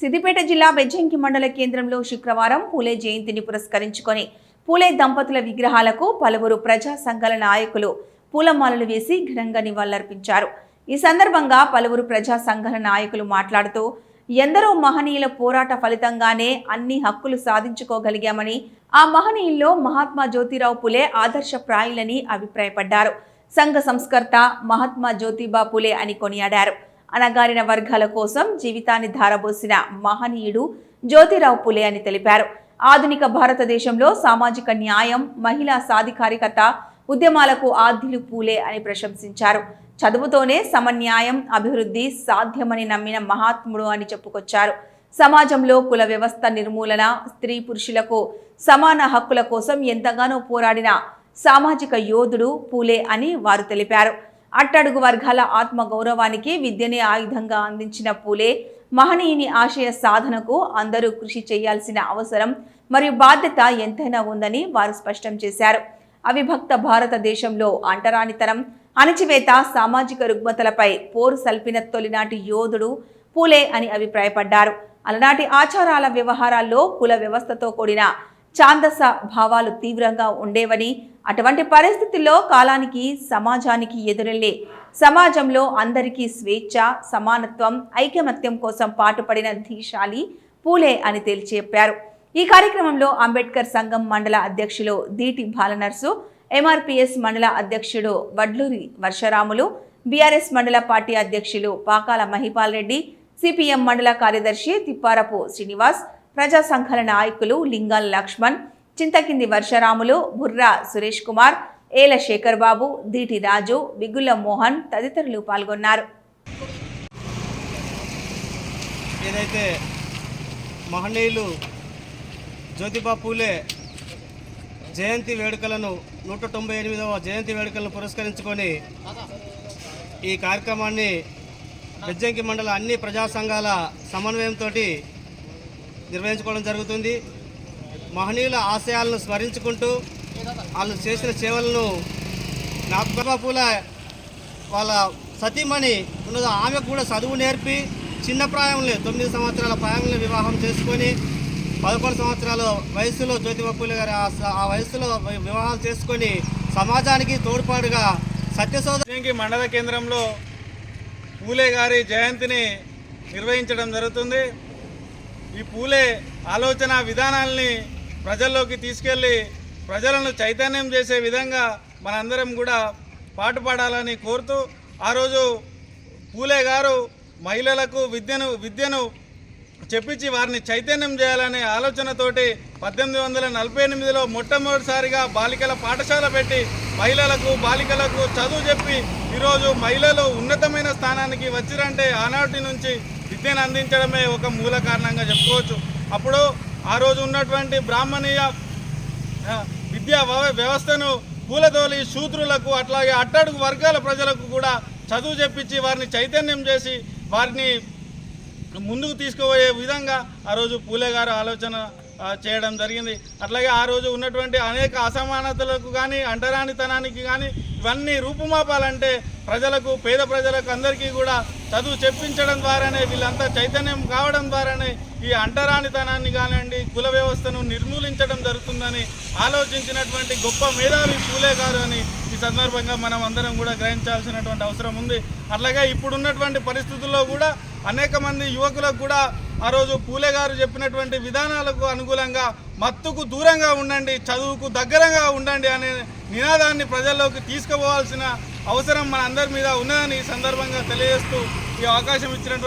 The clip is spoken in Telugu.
సిద్దిపేట జిల్లా బెజ్జంకి మండల కేంద్రంలో శుక్రవారం పూలే జయంతిని పురస్కరించుకొని పూలే దంపతుల విగ్రహాలకు పలువురు ప్రజా సంఘాల నాయకులు పూలమాలలు వేసి ఘనంగా నివాళులర్పించారు. ఈ సందర్భంగా పలువురు ప్రజా సంఘాల నాయకులు మాట్లాడుతూ ఎందరో మహనీయుల పోరాట ఫలితంగానే అన్ని హక్కులు సాధించుకోగలిగామని ఆ మహనీయుల్లో మహాత్మా జ్యోతిరావు పులే ఆదర్శప్రాయులని అభిప్రాయపడ్డారు. సంఘ సంస్కర్త మహాత్మా జ్యోతిబా పులే అని కొనియాడారు. అణగారిన వర్గాల కోసం జీవితాన్ని ధారబోసిన మహనీయుడు జ్యోతిరావు పులే అని తెలిపారు. ఆధునిక భారతదేశంలో సామాజిక న్యాయం మహిళా సాధికారికత ఉద్యమాలకు ఆద్యులు పూలే అని ప్రశంసించారు. చదువుతోనే సమన్యాయం అభివృద్ధి సాధ్యమని నమ్మిన మహాత్ముడు అని చెప్పుకొచ్చారు. సమాజంలో కుల వ్యవస్థ నిర్మూలన స్త్రీ పురుషులకు సమాన హక్కుల కోసం ఎంతగానో పోరాడిన సామాజిక యోధుడు పూలే అని వారు తెలిపారు. అట్టడుగు వర్గాల ఆత్మ గౌరవానికి విద్యనే ఆయుధంగా అందించిన పూలే మహనీయుని ఆశయ సాధనకు అందరూ కృషి చేయాల్సిన అవసరం మరియు బాధ్యత ఎంతైనా ఉందని వారు స్పష్టం చేశారు. అవిభక్త భారతదేశంలో అంటరానితనం అణచివేత సామాజిక రుగ్మతలపై పోరు సల్పిన తొలినాటి యోధుడు పూలే అని అభిప్రాయపడ్డారు. అలనాటి ఆచారాల వ్యవహారాల్లో కుల వ్యవస్థతో కూడిన ఛాందస భావాలు తీవ్రంగా ఉండేవని అటువంటి పరిస్థితుల్లో కాలానికి సమాజానికి ఎదురెళ్ళే సమాజంలో అందరికీ స్వేచ్ఛ సమానత్వం ఐకమత్యం కోసం పాటుపడిన ధీశాలి పూలే అని తేల్చి చెప్పారు. ఈ కార్యక్రమంలో అంబేద్కర్ సంఘం మండల అధ్యక్షులు దీటి బాలనర్సు ఎంఆర్పిఎస్ మండల అధ్యక్షుడు వడ్లూరి వర్షరాములు బీఆర్ఎస్ మండల పార్టీ అధ్యక్షులు పాకాల మహిపాల్ రెడ్డి సిపిఎం మండల కార్యదర్శి తిప్పారపు శ్రీనివాస్ ప్రజా సంఘాల నాయకులు లింగాల లక్ష్మణ్ చింతకింది వర్షరాములు బుర్రా సురేష్ కుమార్ ఏల శేఖర్ బాబు దీటి రాజు బిగుల మోహన్ తదితరులు పాల్గొన్నారు. ఏదైతే మహనీయులు జ్యోతిబా పూలే జయంతి వేడుకలను నూట తొంభై ఎనిమిదవ జయంతి వేడుకలను పురస్కరించుకొని ఈ కార్యక్రమాన్ని బెజ్జంకి మండల అన్ని ప్రజా సంఘాల సమన్వయంతో నిర్వహించుకోవడం జరుగుతుంది. మహనీయుల ఆశయాలను స్మరించుకుంటూ వాళ్ళు చేసిన సేవలను జ్ఞాపక వాళ్ళ సతీమణి ఉన్నదో ఆమెకు కూడా చదువు నేర్పి చిన్న ప్రాయంలో తొమ్మిది సంవత్సరాల ప్రాయంలో వివాహం చేసుకొని పదకొండు సంవత్సరాల వయసులో జ్యోతి పూలే గారి ఆ వయసులో వివాహం వివాహాలు చేసుకొని సమాజానికి తోడ్పాటుగా సత్యశోధ మండల కేంద్రంలో పూలే గారి జయంతిని నిర్వహించడం జరుగుతుంది. ఈ పూలే ఆలోచన విధానాల్ని ప్రజల్లోకి తీసుకెళ్ళి ప్రజలను చైతన్యం చేసే విధంగా మనందరం కూడా పాటుపడాలని కోరుతూ ఆ రోజు పూలే గారు మహిళలకు విద్యను విద్యను చెప్పించి వారిని చైతన్యం చేయాలనే ఆలోచనతోటి పద్దెనిమిది వందల నలభై ఎనిమిదిలో మొట్టమొదటిసారిగా బాలికల పాఠశాల పెట్టి మహిళలకు బాలికలకు చదువు చెప్పి ఈరోజు మహిళలు ఉన్నతమైన స్థానానికి వచ్చిరంటే ఆనాటి నుంచి విద్యను అందించడమే ఒక మూల కారణంగా చెప్పుకోవచ్చు. అప్పుడు ఆ రోజు ఉన్నటువంటి బ్రాహ్మణీయ విద్యా వ్యవస్థను కూలదోలి శూద్రులకు అట్లాగే అట్టడుగు వర్గాల ప్రజలకు కూడా చదువు చెప్పించి వారిని చైతన్యం చేసి వారిని ముందుకు తీసుకుపోయే విధంగా ఆ రోజు పూలే గారు ఆలోచన చేయడం జరిగింది. అట్లాగే ఆ రోజు ఉన్నటువంటి అనేక అసమానతలకు కానీ అంటరానితనానికి కానీ ఇవన్నీ రూపుమాపాలంటే ప్రజలకు పేద ప్రజలకు అందరికీ కూడా చదువు చెప్పించడం ద్వారానే వీళ్ళంతా చైతన్యం కావడం ద్వారానే ఈ అంటరానితనాన్ని కానివ్వండి కుల వ్యవస్థను నిర్మూలించడం జరుగుతుందని ఆలోచించినటువంటి గొప్ప మేధావి పూలే గారు అని ఈ సందర్భంగా మనం అందరం కూడా గ్రహించాల్సినటువంటి అవసరం ఉంది. అట్లాగే ఇప్పుడున్నటువంటి పరిస్థితుల్లో కూడా అనేక మంది యువకులకు కూడా ఆ రోజు పూలే గారు చెప్పినటువంటి విధానాలకు అనుకూలంగా మత్తుకు దూరంగా ఉండండి చదువుకు దగ్గరగా ఉండండి అనే నినాదాన్ని ప్రజల్లోకి తీసుకుపోవాల్సిన అవసరం మన అందరి మీద ఉన్నదని ఈ సందర్భంగా తెలియజేస్తూ ఈ అవకాశం ఇచ్చినటువంటి